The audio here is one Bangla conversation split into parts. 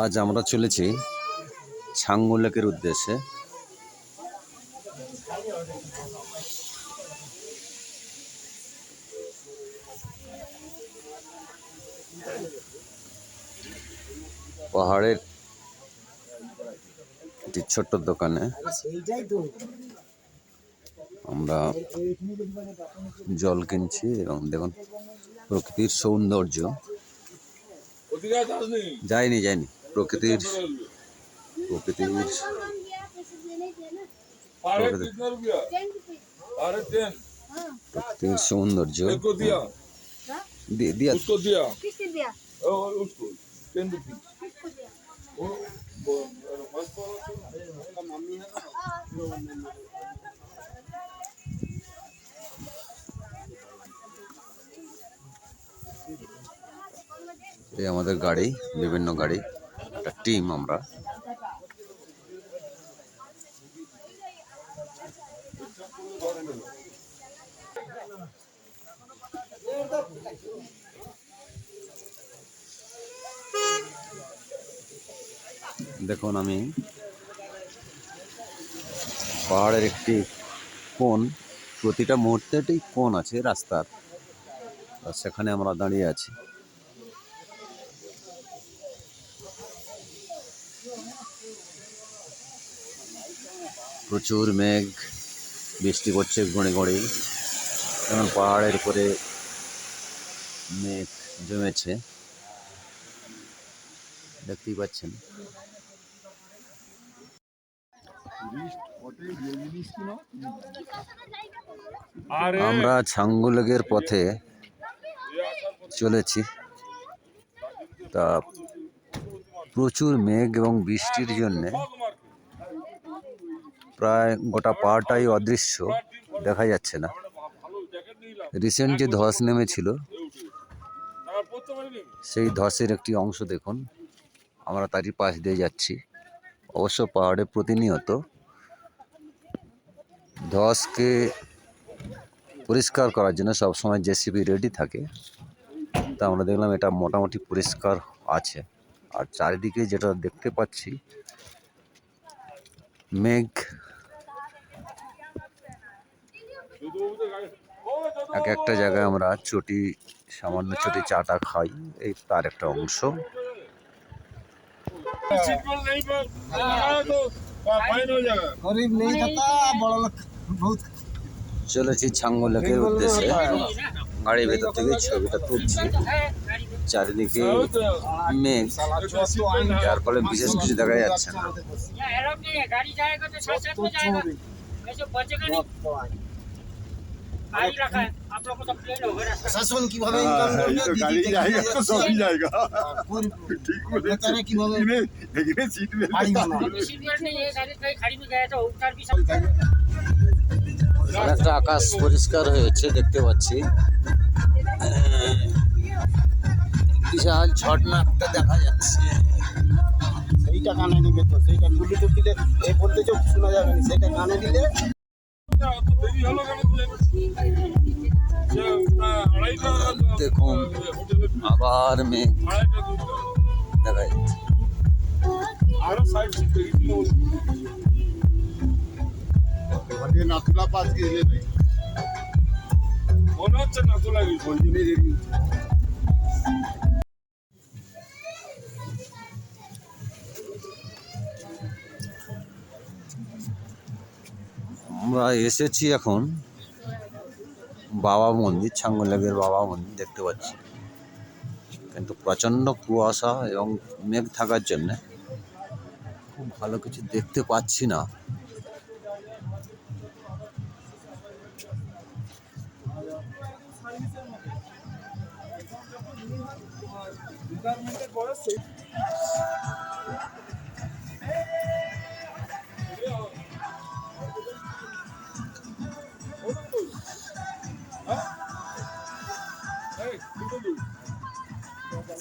আজ আমরা চলেছি ছাঙ্গু লেকের উদ্দেশ্যে। পাহাড়ের একটি ছোট্ট দোকানে আমরা জল কিনছি এবং দেখুন প্রকৃতির সৌন্দর্য। যাইনি যাইনি। প্রকৃতির প্রকৃতির প্রকৃতির সৌন্দর্য। দিয়া। এই আমাদের গাড়ি, বিভিন্ন গাড়ি, একটা টিম আমরা। দেখুন আমি, পাহাড়ের একটি কোণ, প্রতিটা মুহূর্তে একটি কোণ আছে রাস্তার। সেখানে আমরা দাঁড়িয়ে আছি। প্রচুর মেঘ, বৃষ্টি পড়ছে গড়ে গড়ে কারণ পাহাড়ের উপরে মেঘ জমেছে। দেখতেই পাচ্ছেন। আমরা ছাঙ্গুলেগের পথে চলেছি। তা প্রচুর মেঘ এবং বৃষ্টির জন্যে প্রায় গোটা পাহাড়টাই অদৃশ্য দেখা যাচ্ছে না। রিসেন্ট যে ধস নেমেছিল সেই ধসের একটি অংশ দেখুন আমরা তারই পাশ দিয়ে যাচ্ছি। অবশ্য পাহাড়ে প্রতিনিয়ত ধসকে পরিষ্কার করার জন্য সবসময় জেসিবি রেডি থাকে। তা আমরা দেখলাম এটা মোটামুটি পরিষ্কার আছে। আর চারিদিকে যেটা দেখতে পাচ্ছি মেঘ এক একটা জায়গায় আমরা চটি, সামান্য চটি চাটা খাই, এই তার একটা অংশ। চলেছি ছাঙ্গলের উদ্দেশ্যে। গাড়ির ভেতর থেকে ছবিটা তুলছি। চারিদিকে মেঘ, যার ফলে বিশেষ কিছু দেখা যাচ্ছে না। শাসন কীভাবে আকাশ পরিষ্কার হয়েছে দেখতে পাচ্ছি। বিশাল ঝর্ণা একটা দেখা যাচ্ছে। সেইটা কানে নিবে তো সেইটা গুলি তো দিলে এই বলতে শোনা যাবে না সেটা কানে দিলে দেখুন হোটেলে আবার মেঘ আড়াইটা দুটো দেখা যাচ্ছে আরও সাইড সিট দেখেছিল মানে নাথুলা পাস গেলে নাই মনে হচ্ছে না তোলা গেছে আমরা এসেছি এখন বাবা মন্দির ছাঙ্গলেগের বাবা মন্দির দেখতে পাচ্ছি। কিন্তু প্রচণ্ড কুয়াশা এবং মেঘ থাকার জন্যে খুব ভালো কিছু দেখতে পাচ্ছি না।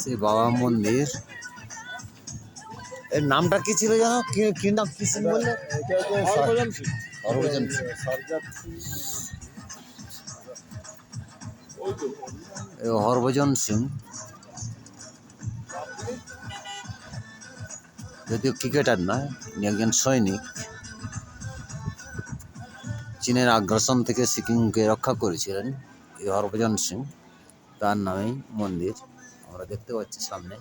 সেই বাবা মন্দির। এর নামটা কি ছিল জানো কি নাম, কি সিং বললে? সর্বজন। হরভজন সিং। যদিও ক্রিকেটার নয় একজন সৈনিক। চীনের আগ্রাসন থেকে সিকিমকে রক্ষা করেছিলেন এই হরভজন সিং, তার নামেই মন্দির। আমরা দেখতে পাচ্ছি সামনে।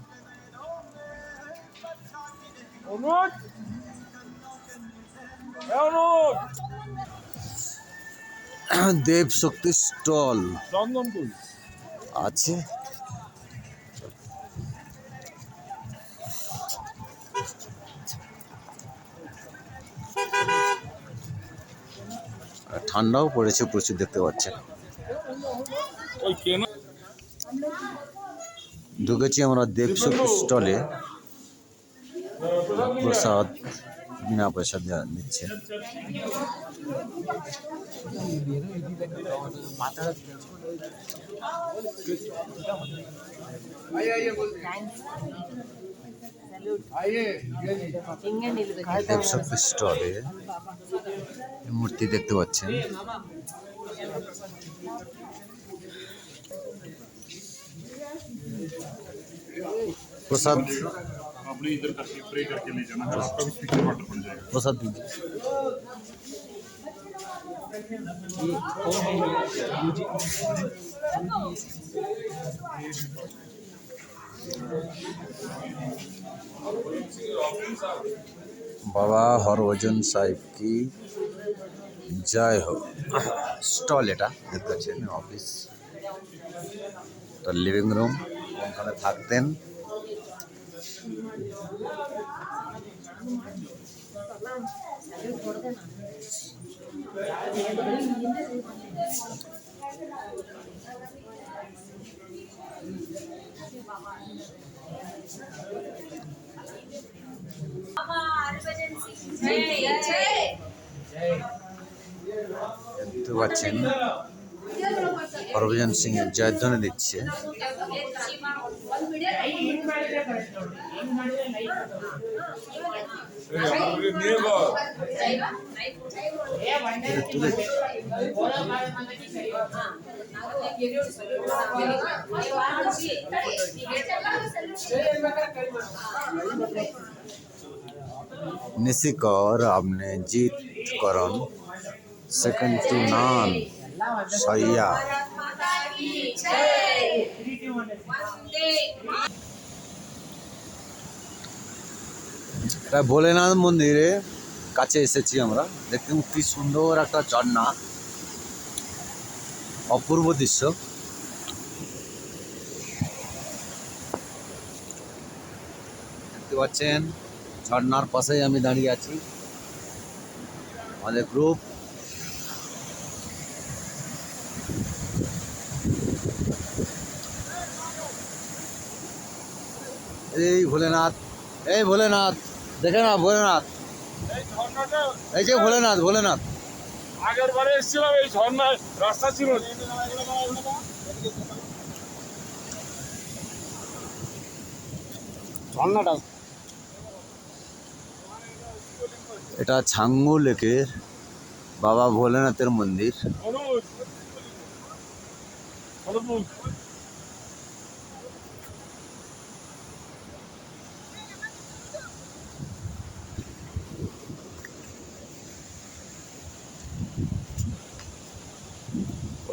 দেব শক্তি স্টল। আছে। ঠান্ডাও পড়েছে প্রচুর দেখতে পাচ্ছেন। ঢুকেছি আমরা দেবশক্তি স্টলে প্রসাদ বিনা পয়সা দেওয়া স্টলে মূর্তি দেখতে পাচ্ছেন। प्रसाद। इधर करके प्रे करके ले जाना। है। आपका भी स्पीकर वाटर बन जाएगा। प्रसाद बाबा हरभजन साहेब की जय हो। स्टॉल एटा देखते ऑफ़िस। तो लिविंग रूम। ওখানে থাকতেন। দেখতে পাচ্ছেন। হরভজন সিং জয়ধ্বনি দিচ্ছে। নিশিকর আপনি জিত করন। সেকেন্ড টু নান সয়া এটা ভোলেনাথ মন্দিরে কাছে এসেছি আমরা। দেখুন কি সুন্দর একটা ঝর্ণা। অপূর্ব দৃশ্য। দেখতে পাচ্ছেন, ঝর্ণার পাশেই আমি দাঁড়িয়ে আছি। আমাদের গ্রুপ এই ভোলেনাথ এই ভোলেনাথ দেখে না ভোলেনাথ। এই যে ভোলেনাথ ভোলেনাথ। আগের বারে এসেছিলাম এই ঝর্ণায় রাস্তা ছিল। ঝর্ণাটা। এটা ছাঙ্গু লেকের বাবা ভোলেনাথের মন্দির।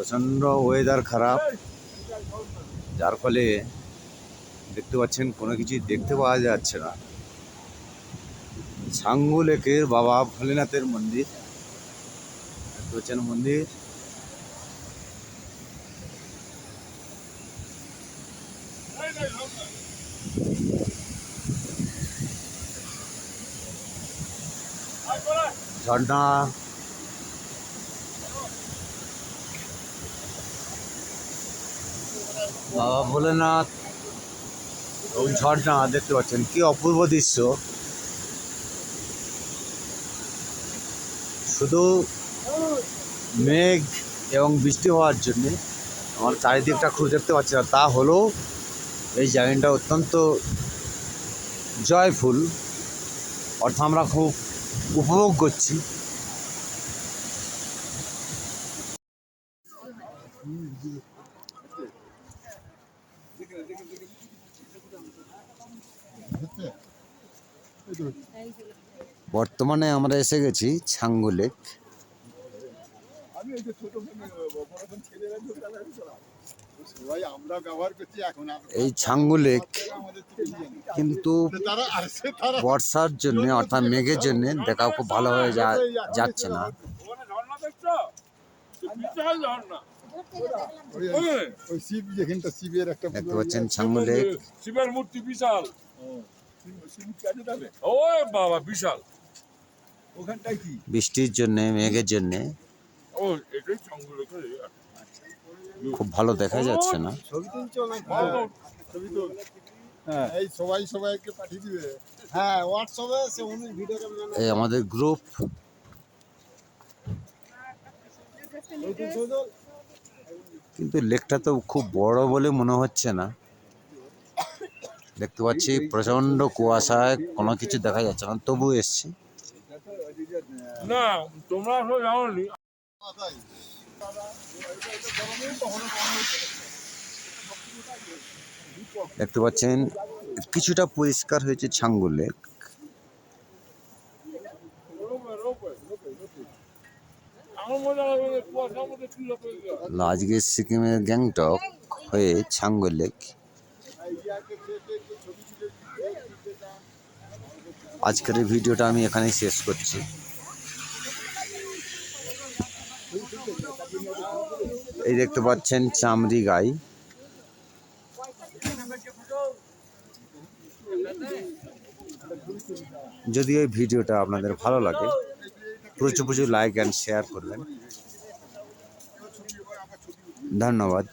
প্রচণ্ড ওয়েদার খারাপ। যার ফলে দেখতে পাচ্ছেন, কোনো কিছুই দেখতে পাওয়া যাচ্ছে না। ছাঙ্গু লেকের বাবা ভোলেনাথের মন্দির। দেখতে পাচ্ছেন মন্দির। ঝর্ণা বাবা ভোলেনাথ এবং ঝর্ণা দেখতে পাচ্ছেন। কি অপূর্ব দৃশ্য। শুধু মেঘ এবং বৃষ্টি হওয়ার জন্যে আমার চারিদিকটা খুব দেখতে পাচ্ছি না। তা হলেও এই জায়গাটা অত্যন্ত জয়ফুল। অর্থাৎ আমরা খুব উপভোগ করছি। বর্তমানে আমরা এসে গেছি ছাঙ্গু লেক। এই ছাঙ্গু লেক। কিন্তু বর্ষার জন্য অর্থাৎ মেঘের জন্য দেখা খুব ভালোভাবে যা যাচ্ছে না। দেখতে পাচ্ছেন ছাঙ্গু লেক। শিবের মূর্তি বিশাল। বাবা বিশাল। বৃষ্টির জন্যে মেঘের জন্য। ও এটাই সঙ্গে খুব ভালো দেখা যাচ্ছে না? হ্যাঁ। এই সবাই সবাইকে পাঠিয়ে দিবে। হ্যাঁ হোয়াটসঅ্যাপে সে উনি ভিডিও ক্যামেরা এই আমাদের গ্রুপ কিন্তু লেকটা তো খুব বড় বলে মনে হচ্ছে না। দেখতে পাচ্ছি প্রচণ্ড কুয়াশায় কোনো কিছু দেখা যাচ্ছে না। তবু এসছি। না তোমরা দেখতে পাচ্ছেন, কিছুটা পরিষ্কার হয়েছে ছাঙ্গু লেক। আজকে সিকিমের গ্যাংটক হয়ে ছাঙ্গু লেক। আজকের ভিডিওটা আমি এখানেই শেষ করছি। এই দেখতে পাচ্ছেন চামড়ি গাই। যদি এই ভিডিওটা আপনাদের ভালো লাগে, প্রচুর প্রচুর লাইক অ্যান্ড শেয়ার করবেন। ধন্যবাদ।